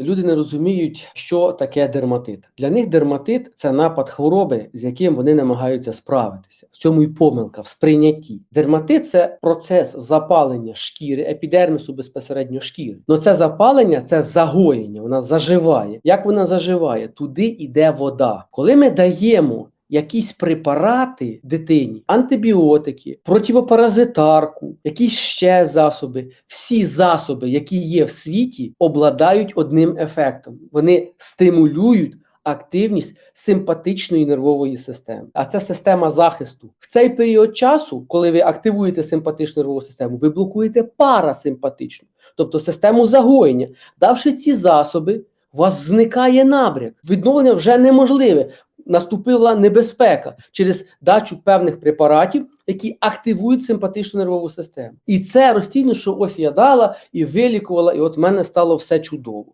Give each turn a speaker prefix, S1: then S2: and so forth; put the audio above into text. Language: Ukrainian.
S1: Люди не розуміють, що таке дерматит. Для них дерматит це напад хвороби, з яким вони намагаються справитися. В цьому і помилка в сприйнятті. Дерматит це процес запалення шкіри, епідермісу безпосередньо шкіри. Но це запалення це загоєння, вона заживає. Як вона заживає? Туди йде вода. Коли ми даємо якісь препарати дитині, антибіотики, противопаразитарку, якісь ще засоби. Всі засоби, які є в світі, обладають одним ефектом. Вони стимулюють активність симпатичної нервової системи. А це система захисту. В цей період часу, коли ви активуєте симпатичну нервову систему, ви блокуєте парасимпатичну, тобто систему загоєння. Давши ці засоби, у вас зникає набряк. Відновлення вже неможливе наступила небезпека через дачу певних препаратів, які активують симпатичну нервову систему. І це розцінює, що ось я дала і вилікувала, і от в мене стало все чудово.